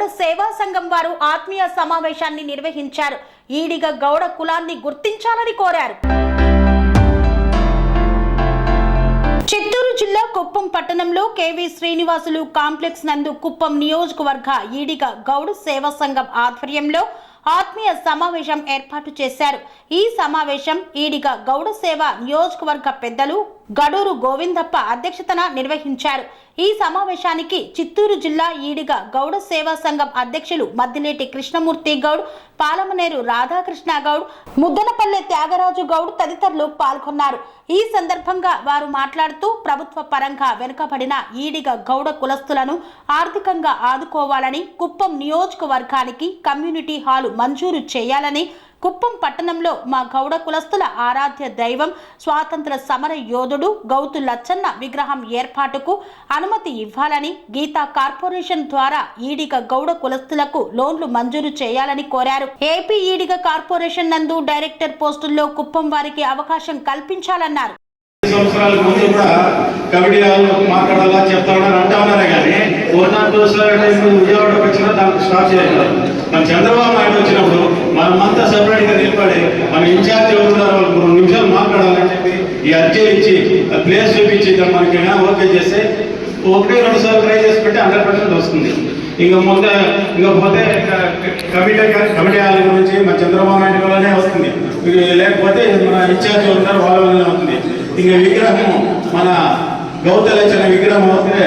గౌడ సేవా సంఘం వారు ఆత్మీయ సమావేశాన్ని నిర్వహించారు. ఈడిగ గౌడ కులాన్ని గుర్తించాలని కోరారు. చిత్తూరు జిల్లా కుప్పం పట్టణంలో కేవీ శ్రీనివాసులు కాంప్లెక్స్ నందు కుప్పం నియోజకవర్గ ఈడిగ గౌడ సేవా సంఘం ఆధ్వర్యంలో ఆత్మీయ సమావేశం ఏర్పాటు చేశారు. ఈ సమావేశం ఈడిగ గౌడ సేవ నియోజకవర్గ పెద్దలు గడూరు గోవిందప్ప అధ్యక్షతన నిర్వహించారు. ఈ సమావేశానికి చిత్తూరు జిల్లా ఈడిగ గౌడ సేవా సంఘం అధ్యక్షులు మద్దిలేటి కృష్ణమూర్తి గౌడ్ పాలమనేరు రాధాకృష్ణ గౌడ్ ముద్దనపల్లె త్యాగరాజు గౌడ్ తదితరులు పాల్గొన్నారు. ఈ సందర్భంగా వారు మాట్లాడుతూ ప్రభుత్వ పరంగా వెనుకబడిన ఈడిగ గౌడ కులస్తులను ఆర్థికంగా ఆదుకోవాలని కుప్పం నియోజకవర్గానికి కమ్యూనిటీ హాలు మంజూరు చేయాలని కుప్పం పట్టణంలో మా గౌడ కులస్తుల ఆరాధ్య దైవం స్వాతంత్ర సమర యోధుడు గౌతు లచ్చన్న విగ్రహం ఏర్పాటుకు అనుమతి ఇవ్వాలని గీతా కార్పొరేషన్ ద్వారా ఈడిగ గౌడ కులస్తులకు లోన్లు మంజూరు చేయాలని కోరారు. ఏపీ ఈడిగ కార్పొరేషన్ నందు డైరెక్టర్ పోస్టుల్లో కుప్పం వారికి అవకాశం కల్పించాలన్నారు. సంవత్సరాల ముందు కూడా కమిటీ వాళ్ళు మాట్లాడాలా చెప్తా ఉన్నారు అంటా ఉన్నారే కానీ వన్ ఆర్ టూ సార్ విజయవాడకు వచ్చినా దానికి స్టాప్ చేయాలి మన చంద్రబాబు నాయుడు వచ్చినప్పుడు మనమంతా సెపరేట్గా నిలబడి మన ఇన్ఛార్జ్ ఎవరున్నారు వాళ్ళు మూడు నిమిషాలు మాట్లాడాలని చెప్పి ఈ అర్జీలు ఇచ్చి ఆ ప్లేస్ చూపించి దాన్ని మనకి ఓకే చేస్తే ఒకటి రెండు సార్లు ట్రై చేసి పెట్టి హండ్రెడ్ పర్సెంట్ వస్తుంది. ఇంకా ముందే ఇంకా పోతే కమిటీ కమిటీ వాళ్ళ గురించి మన చంద్రబాబు నాయుడు వల్లనే వస్తుంది. ఇక లేకపోతే మన ఇన్ఛార్జ్ ఉంటారు వాళ్ళ వల్లనే అవుతుంది ఇంకా విగ్రహం మన గౌతలచన విగ్రహం అవుతే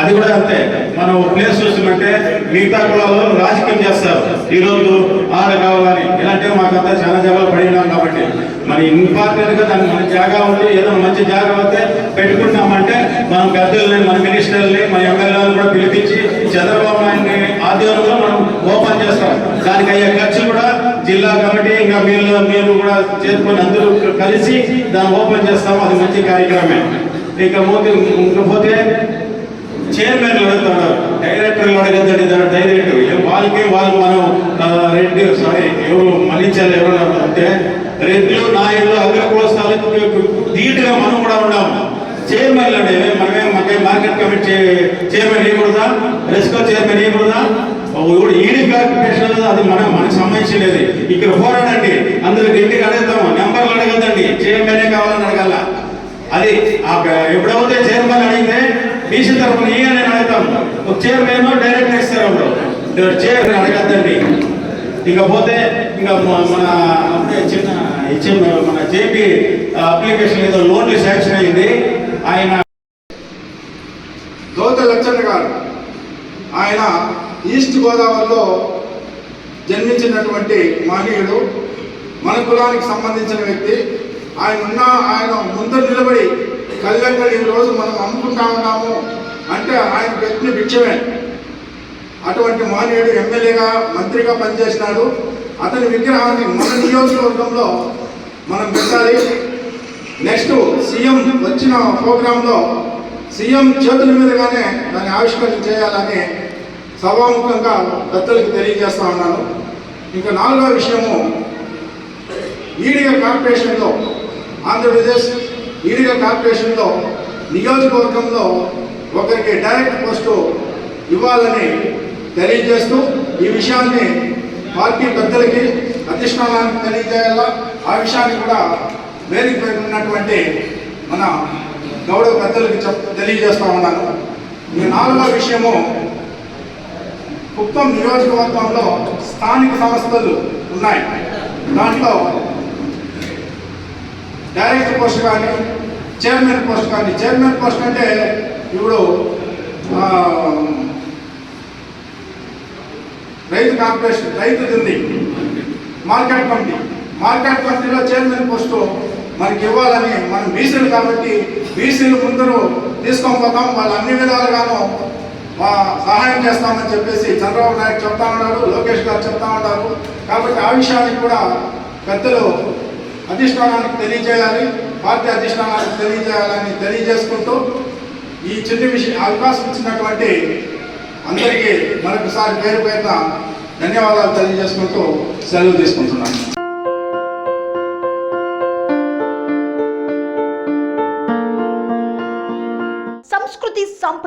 అది కూడా అంతే. మనం ప్లేస్ చూస్తుంటే మిగతా కులాల్లో రాజకీయం చేస్తారు. ఈరోజు ఆడ కావాలని ఇలాంటివి మాకంతా చాలా జవాబు పడినాం కాబట్టి. మరి ఇంపార్టెంట్గా దానికి మన జాగా ఉంది. ఏదో మంచి జాగా వస్తే పెట్టుకుంటామంటే మనం పెద్దల్ని మన మినిస్టర్ని మన ఎమ్మెల్యేలను కూడా పిలిపించి చంద్రబాబు నాయుడిని ఆధ్వర్యంలో మనం ఓపెన్ చేస్తాం. దానికి అయ్యే ఖర్చు కూడా జిల్లా కమిటీ ఇంకా మీరు మీరు కూడా చేసుకుని అందరూ కలిసి దాన్ని ఓపెన్ చేస్తాం. అది మంచి కార్యక్రమే. ఇక పోతే ఇంకపోతే చైర్మన్ అడుగుతాడు డైరెక్టర్ అడగద్దండి దాని డైరెక్టర్ వాళ్ళకి వాళ్ళు మనం రెడ్డి సారీ ఎవరు మలించాలి ఎవరు అంటే రెడ్లు నాయుడు అగ్ర కులస్థాలకు ధీటుగా మనం కూడా ఉన్నాం. చైర్మన్ అంటే మనమే మనకే మార్కెట్ కమిటీ చైర్మన్ ఇవ్వకూడదా? రెస్కో చైర్మన్ ఇవ్వకూడదా? ఇప్పుడు ఈడీ కార్పొరేషన్ అది మన మనకు లేదు. ఇక్కడ పోరాడండి. అందరూ గట్టిగా అడుగుతాము నెంబర్లు అడగద్దండి. చైర్మనే కావాలని అడగాల. అది ఎప్పుడైతే చైర్మన్ అడిగితే బీసీ తరఫున ఏ అని అడుగుతాం. ఒక చైర్మన్ డైరెక్ట్ ఇస్తారు అప్పుడు. చైర్మన్ అడగద్దండి. ఇకపోతే ఇంకా మన చిన్న హెచ్ఎం మన జేపీ అప్లికేషన్ ఏదో లోన్లు శాంక్షన్ అయింది. ఆయన దోత లచ్చన్న గారు ఆయన ఈస్ట్ గోదావరిలో జన్మించినటువంటి మహనీయుడు మన కులానికి సంబంధించిన వ్యక్తి. ఆయన ఉన్న ఆయన ముందు నిలబడి కళ్యాణ్ ఈ రోజు మనం అమ్ముకుంటా ఉన్నాము అంటే ఆయన పెట్టిన భిక్షమే. అటువంటి మహనీయుడు ఎమ్మెల్యేగా మంత్రిగా పనిచేసినాడు. అతని విగ్రహాన్ని మన నియోజకవర్గంలో మనం పెట్టాలి. నెక్స్ట్ సీఎం వచ్చిన ప్రోగ్రాంలో సీఎం చేతుల మీదుగానే దాన్ని ఆవిష్కరణ చేయాలని సభాముఖంగా పెద్దలకు తెలియజేస్తా ఉన్నాను. ఇంకా నాలుగో విషయము ఈడిగ కార్పొరేషన్లో ఆంధ్రప్రదేశ్ ఈడిగ కార్పొరేషన్లో నియోజకవర్గంలో ఒకరికి డైరెక్ట్ పోస్టు ఇవ్వాలని తెలియజేస్తూ ఈ విషయాన్ని పార్టీ పెద్దలకి అధిష్టానానికి తెలియజేయాలా? ఆ విషయాన్ని కూడా వేదిక ఉన్నటువంటి మన గౌరవ పెద్దలకి చెప్ తెలియజేస్తా ఉన్నాను. ఈ నాలుగో విషయము కుప్పం నియోజకవర్గంలో స్థానిక సంస్థలు ఉన్నాయి. దాంట్లో డైరెక్టర్ పోస్ట్ కానీ చైర్మన్ పోస్ట్ కానీ చైర్మన్ పోస్ట్ అంటే ఇప్పుడు రైతు కార్పొరేషన్ రైతుది ఉంది మార్కెట్ కమిటీ మార్కెట్ కమిటీలో చైర్మన్ పోస్టు మనకి ఇవ్వాలని మనం బీసీలు కాబట్టి బీసీలు ముందరు తీసుకొని పోతాం. వాళ్ళు అన్ని విధాలుగాను సహాయం చేస్తామని చెప్పేసి చంద్రబాబు నాయుడు చెప్తా ఉన్నారు లోకేష్ గారు చెప్తా ఉన్నారు. కాబట్టి ఆ విషయానికి కూడా పెద్దలు అధిష్టానానికి తెలియజేయాలి పార్టీ అధిష్టానానికి తెలియజేయాలని తెలియజేసుకుంటూ ఈ చిన్న విషయం అవకాశం ఇచ్చినటువంటి అందరికీ మరొకసారి పేరు పేరున ధన్యవాదాలు తెలియజేసుకుంటూ సెలవు తీసుకుంటున్నాను.